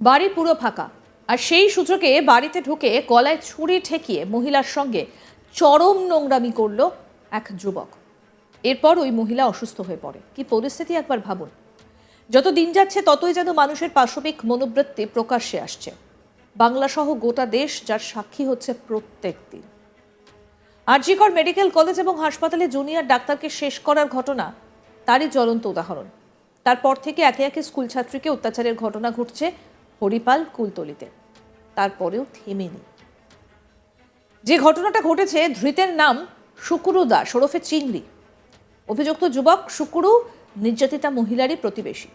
বাড়ি পুরো ফাঁকা। আর সেই সূচকে বাড়িতে ঢুকে গলায় ছুরি ঠেকিয়ে মহিলার সঙ্গে চরম নোংরামি করল এক যুবক। এরপর ওই মহিলা অসুস্থ হয়ে পড়ে। কি পরিস্থিতি একবার ভাবুন। যত দিন যাচ্ছে, ততই যেন মানুষের পাশবিক মনোবৃত্তি প্রকাশ্যে আসছে। বাংলা সহ গোটা দেশ যার সাক্ষী হচ্ছে প্রত্যেক দিন। আরজিকর মেডিকেল কলেজ এবং হাসপাতালে জুনিয়র ডাক্তারকে শেষ করার ঘটনা তারই জ্বলন্ত উদাহরণ। তারপর থেকে একে একে স্কুল ছাত্রীকে অত্যাচারের ঘটনা ঘটছে হরিপাল কুলতলিতে। তারপরেও থেমেনি। যে ঘটনাটা ঘটেছে, ধৃতের নাম শুকুরু দাস ওরফে চিংড়ি। অভিযুক্ত যুবক শুকুরু নির্যাতিতা মহিলারই প্রতিবেশী।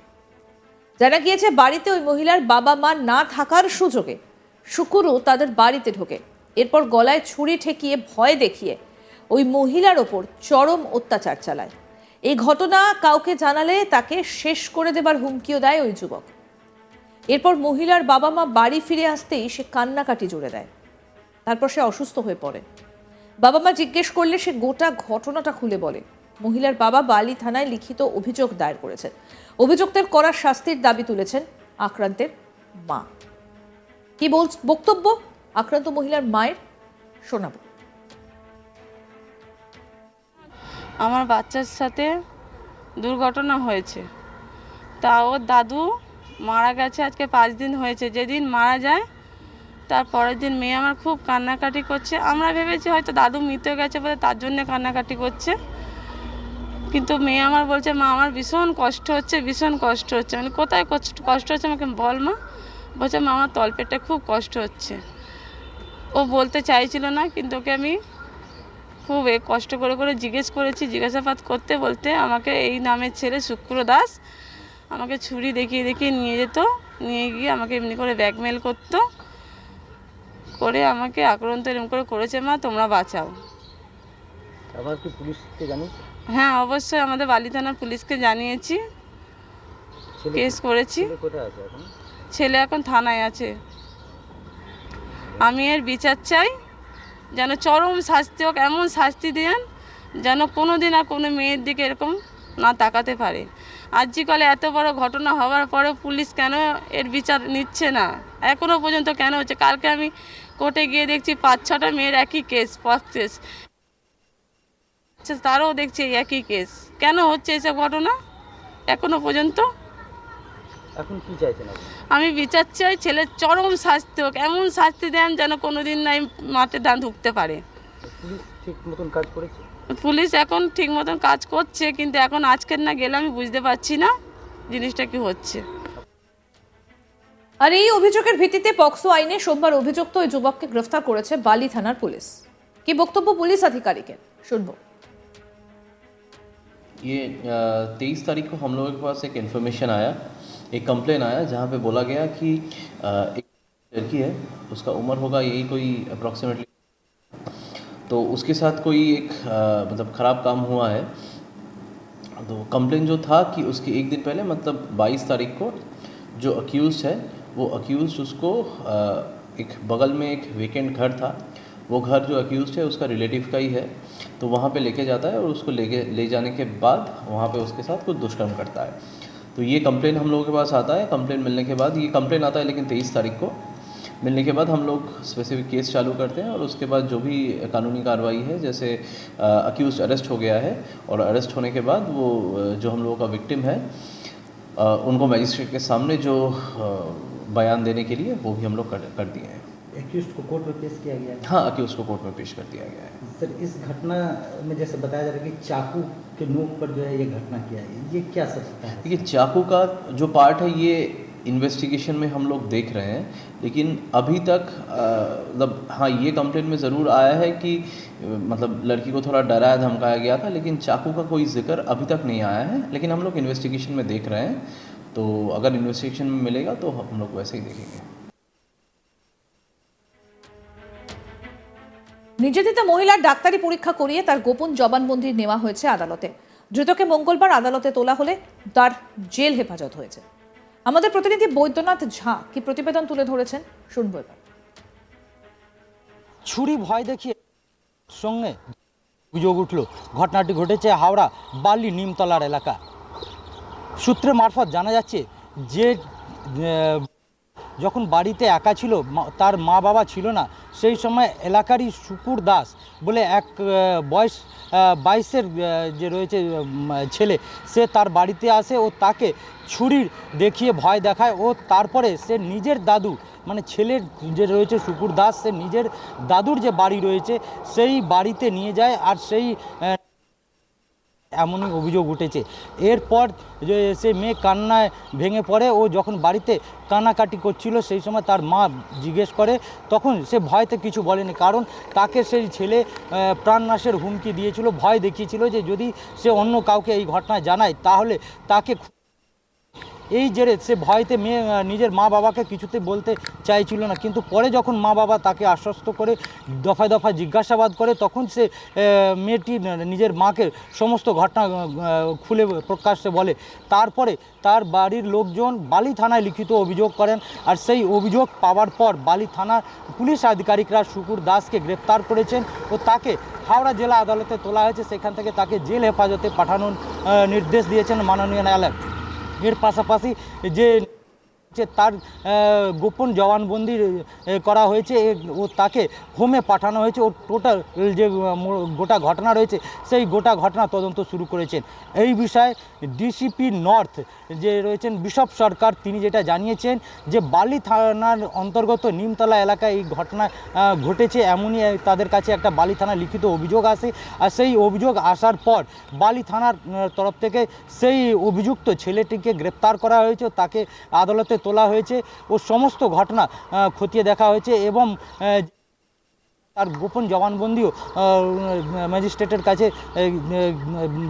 জানা গিয়েছে, বাড়িতে ওই মহিলার বাবা মা না থাকার সুযোগে শুকুরু তাদের বাড়িতে ঢোকে। এরপর গলায় ছুরি ঠেকিয়ে ভয় দেখিয়ে ওই মহিলার ওপর চরম অত্যাচার চালায়। এই ঘটনা কাউকে জানালে তাকে শেষ করে দেবার হুমকিও দেয় ওই যুবক। এরপর মহিলার বাবা মা বাড়ি ফিরে আসতেই সে কান্নাকাটি জুড়ে দেয়। তারপর সে অসুস্থ হয়ে পড়ে। বাবা মা জিজ্ঞেস করলে সে গোটা ঘটনাটা খুলে বলে। মহিলার বাবা বালি থানায় লিখিত অভিযোগ দায়ের করেছেন। অভিযুক্তের করা শাস্তির দাবি তুলেছেন আক্রান্তের মা। কি বল, বক্তব্য? আক্রান্ত মহিলার মায়ের? শোনাবো। আমার বাচ্চার সাথে দুর্ঘটনা হয়েছে। তা ওর দাদু মারা গেছে, আজকে পাঁচ দিন হয়েছে। যেদিন মারা যায়, তার পরের দিন মেয়ে আমার খুব কান্নাকাটি করছে। আমরা ভেবেছি হয়তো দাদু মৃত্যু গেছে বলে তার জন্যে কান্নাকাটি করছে। কিন্তু মেয়ে আমার বলছে, মা, আমার ভীষণ কষ্ট হচ্ছে, ভীষণ কষ্ট হচ্ছে। মানে কোথায় কষ্ট কষ্ট হচ্ছে? আমাকে বল মা। বলছে, মা, আমার তলপেটে খুব কষ্ট হচ্ছে। ও বলতে চাইছিল না, কিন্তু ওকে আমি খুব এ কষ্ট করে করে জিজ্ঞেস করেছি। জিজ্ঞাসাবাদ করতে, বলতে আমাকে এই নামের ছেলে শুক্র দাস আমাকে ছুরি দেখিয়ে দেখিয়ে নিয়ে যেত। নিয়ে গিয়ে আমাকে এমনি করে ব্যাকমেল করতো। করে আমাকে আক্রান্ত এরকম করে করেছে মা তোমরা বাঁচাও। আবার কি পুলিশকে জানিস হ্যাঁ অবশ্যই আমাদের বালি থানার পুলিশকে জানিয়েছি। কেস করেছি। ছেলে এখন? থানায় আছে। আমি এর বিচার চাই যেন চরম শাস্তি হোক এমন শাস্তি দেন যেন কোনো দিন আর কোনো মেয়ের দিকে এরকম না তাকাতে পারে। আজকালে এত বড় ঘটনা হওয়ার পরেও পুলিশ কেন এর বিচার নিচ্ছে না? এখনও পর্যন্ত কেন হচ্ছে? কালকে আমি কোর্টে গিয়ে দেখছি পাঁচ ছটা মেয়ের একই কেস পথ কেস। তারাও দেখছি একই কেস। কেন হচ্ছে এসব ঘটনা? এখনও পর্যন্ত? এখন কি চাইছেন আমি বিচার চাই ছেলের চরম শাস্তি হোক এমন শাস্তি দেন যেন কোনোদিন নাই মাঠে দান ঢুকতে পারে। পুলিশ ঠিক মতন কাজ করেছে পুলিশ এখন ঠিক মতন কাজ করছে কিন্তু এখন আজকের না গেলে আমি বুঝতে পারছি না জিনিসটা কি হচ্ছে আর এই অভিযোগের ভিত্তিতে পক্সো আইনে সোমবার অভিযুক্ত ওই যুবককে গ্রেফতার করেছে বালি থানার পুলিশ কি বক্তব্য পুলিশ আধিকারিকের শুনবো ये तेईस तारीख को हम लोगों के पास एक इन्फॉर्मेशन आया एक कंप्लेन आया जहाँ पे बोला गया कि अ, एक लड़की है उसका उम्र होगा यही कोई अप्रॉक्सीमेटली तो उसके साथ कोई एक मतलब ख़राब काम हुआ है। तो कंप्लेन जो था कि उसके एक दिन पहले मतलब 22 तारीख को जो अक्यूज़ है, वो अक्यूज़ उसको एक बगल में एक वेकेंट घर था। वो घर जो अक्यूज़ है, उसका रिलेटिव का ही है। तो वहाँ पे लेके जाता है और उसको लेके, ले जाने के बाद वहाँ पे उसके साथ कुछ दुष्कर्म करता है। तो ये कंप्लेन हम लोगों के पास आता है। कंप्लेन मिलने के बाद ये कंप्लेन आता है लेकिन तेईस तारीख को। मिलने के बाद हम लोग स्पेसिफिक केस चालू करते हैं और उसके बाद जो भी कानूनी कार्रवाई है जैसे अक्यूज अरेस्ट हो गया है और अरेस्ट होने के बाद वो जो हम लोगों का विक्टिम है उनको मजिस्ट्रेट के सामने जो बयान देने के लिए वो भी हम लोग कर, कर दिए हैं। एक्यूज को कोर्ट में पेश किया गया है? हाँ अक्यूज को कोर्ट में पेश कर दिया गया है। सर इस घटना में जैसे बताया जा रहा है कि चाकू के नोक पर जो है ये घटना किया है। ये क्या सच है देखिए चाकू का जो पार्ट है ये इन्वेस्टिगेशन में हम लोग देख रहे हैं लेकिन अभी तक अ, मतलब हाँ ये कंप्लेंट में ज़रूर आया है कि अ, मतलब लड़की को थोड़ा डराया धमकाया गया था लेकिन चाकू का कोई जिक्र अभी तक नहीं आया है लेकिन हम लोग इन्वेस्टिगेशन में देख रहे हैं तो अगर इन्वेस्टिगेशन में मिलेगा तो हम लोग वैसे ही देखेंगे নির্যাতিতা মহিলার ডাক্তারি পরীক্ষা করিয়ে তার গোপন জবানবন্দি নেওয়া হয়েছে আদালতে ধৃতকে মঙ্গলবার আদালতে তোলা হলে তার জেল হেফাজত হয়েছে আমাদের প্রতিনিধি বৈদ্যনাথ ঝা কি প্রতিবেদন তুলে ধরেছেন? শুনব এবার। ছুরি ভয় দেখিয়ে সঙ্গে অভিযোগ উঠল, ঘটনাটি ঘটেছে হাওড়া বালি নিমতলার এলাকা। সূত্রে মারফত জানা যাচ্ছে যে যখন বাড়িতে একা ছিল তার মা বাবা ছিল না সেই সময় এলাকারই শুকুর দাস বলে এক বয়স বাইশের যে রয়েছে ছেলে, সে তার বাড়িতে আসে ও তাকে ছুরির দেখিয়ে ভয় দেখায় ও তারপরে সে নিজের দাদু মানে ছেলের যে রয়েছে শুকুর দাস, সে নিজের দাদুর যে বাড়ি রয়েছে, সেই বাড়িতে নিয়ে যায় আর সেই এমনই অভিযোগ উঠেছে। এরপর যে সে মেয়ে কান্নায় ভেঙে পড়ে, ও যখন বাড়িতে কান্নাকাটি করছিল, সেই সময় তার মা জিজ্ঞেস করে, তখন সে ভয়তে কিছু বলেনি, কারণ তাকে সেই ছেলে প্রাণনাশের হুমকি দিয়েছিল, ভয় দেখিয়েছিল যে যদি সে অন্য কাউকে এই ঘটনা জানায়, তাহলে তাকে এই জেরে সে ভয়তে মেয়ে নিজের মা বাবাকে কিছুতে বলতে চাইছিল না। কিন্তু পরে যখন মা বাবা তাকে আশ্বস্ত করে, দফায় দফায় জিজ্ঞাসাবাদ করে, তখন সে মেয়েটি নিজের মাকে সমস্ত ঘটনা খুলে প্রকাশ্যে বলে। তারপরে তার বাড়ির লোকজন বালি থানায় লিখিত অভিযোগ করেন আর সেই অভিযোগ পাওয়ার পর বালি থানার পুলিশ আধিকারিকরা শুকুর দাসকে গ্রেপ্তার করেছেন ও তাকে হাওড়া জেলা আদালতে তোলা হয়েছে। সেখান থেকে তাকে জেল হেফাজতে পাঠানোর নির্দেশ দিয়েছেন মাননীয় ন্যায়ালয়। এর পাশাপাশি যে যে তার গোপন জবানবন্দি করা হয়েছে ও তাকে হোমে পাঠানো হয়েছে। ও টোটাল যে গোটা ঘটনা রয়েছে, সেই গোটা ঘটনা তদন্ত শুরু করেছেন। এই বিষয়ে ডিসিপি নর্থ যে রয়েছেন বিশপ সরকার তিনি যেটা জানিয়েছেন যে বালি থানার অন্তর্গত নিমতলা এলাকায় এই ঘটনা ঘটেছে। এমনই তাদের কাছে একটা বালি থানা লিখিত অভিযোগ আসে। আর সেই অভিযোগ আসার পর বালি থানার তরফ থেকে সেই অভিযুক্ত ছেলেটিকে গ্রেপ্তার করা হয়েছে। তাকে আদালতে তোলা হয়েছে ও সমস্ত ঘটনা খতিয়ে দেখা হয়েছে এবং তার গোপন জবানবন্দিও ম্যাজিস্ট্রেটের কাছে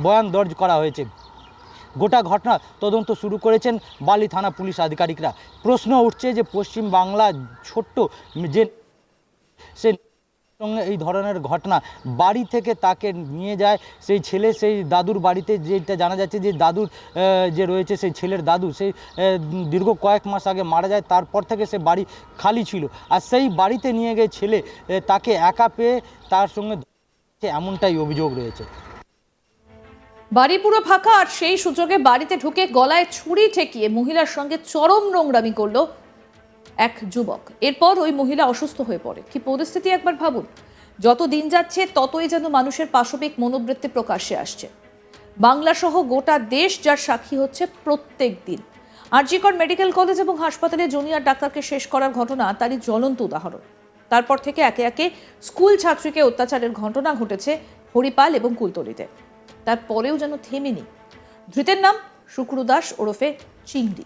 বয়ান দর্জ করা হয়েছে। গোটা ঘটনা তদন্ত শুরু করেছেন বালি থানা পুলিশ আধিকারিকরা। প্রশ্ন উঠছে যে পশ্চিম বাংলা ছোট্ট যে সে সঙ্গে এই ধরনের ঘটনা। বাড়ি থেকে তাকে নিয়ে যায়, সেই ছেলে সেই দাদুর বাড়িতে যেটা জানা যাচ্ছে যে দাদুর যে রয়েছে সেই ছেলের দাদু সেই দীর্ঘ কয়েক মাস আগে মারা যায়, তারপর থেকে সে বাড়ি খালি ছিল। আর সেই বাড়িতে নিয়ে গিয়ে ছেলে তাকে একা পেয়ে তার সঙ্গে এমনটাই অভিযোগ রয়েছে। বাড়ি পুরো ফাঁকা, আর সেই সুযোগে বাড়িতে ঢুকে গলায় ছুরি ঠেকিয়ে মহিলার সঙ্গে চরম নোংরামি করল এক যুবক। এরপর ওই মহিলা অসুস্থ হয়ে পড়ে। কি পরিস্থিতি একবার ভাবুন? যত দিন যাচ্ছে, ততই যেন মানুষের পাশবিক মনোবৃত্তি প্রকাশ্যে আসছে। বাংলা সহ গোটা দেশ যার সাক্ষী হচ্ছে প্রত্যেক দিন। আরজিকর মেডিকেল কলেজ এবং হাসপাতালে জুনিয়র ডাক্তারকে শেষ করার ঘটনা তারই জ্বলন্ত উদাহরণ। তারপর থেকে একে একে স্কুল ছাত্রীকে অত্যাচারের ঘটনা ঘটেছে হরিপাল এবং কুলতলিতে। তারপরেও যেন থেমেনি। ধৃতের নাম শুক্রু দাস ওরফে চিংড়ি।